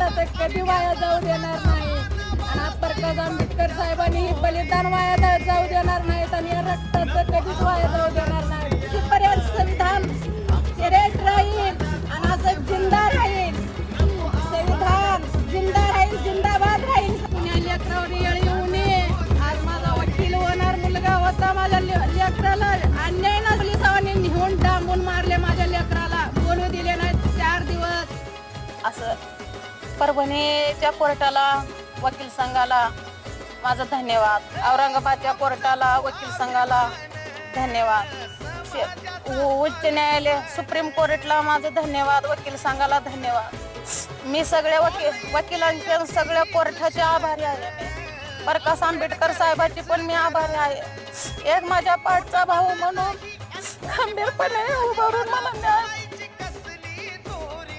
रक्ताचं कधी वाया जाऊ देणार नाही. आणि प्रकाश आंबेडकर साहेबांनी ही बलिदान वाया जाऊ देणार नाहीत आणि या रक्ताचं कधीच वाया जाऊ देणार नाही. तिथपर्यंत संविधान सिरेट राहील आणि असं जिंदा राहील. संविधान जिंदा राहील जिंदाबाद राहील. पुण्या लेकरावर येळ येऊ नये आज माझा वकील होणार मुलगा होता माझ्या लेकराला. अन्याय ना पोलिसांनी नेऊन डांबून मारले माझ्या लेकराला. बोलू दिले नाही चार दिवस. असं परभणीच्या कोर्टाला वकील संघाला माझं धन्यवाद. औरंगाबादच्या कोर्टाला वकील संघाला धन्यवाद. शे- उच्च न्यायालय सुप्रीम कोर्टला माझं धन्यवाद वकील संघाला धन्यवाद. मी सगळ्या वकील वकिलांच्या सगळ्या कोर्टाचे आभारी आहे. मी प्रकाश आंबेडकर साहेबाची पण मी आभारी आहे. एक माझ्या पाठचा भाऊ म्हणून खंबीरपणे उभारून मला न्याय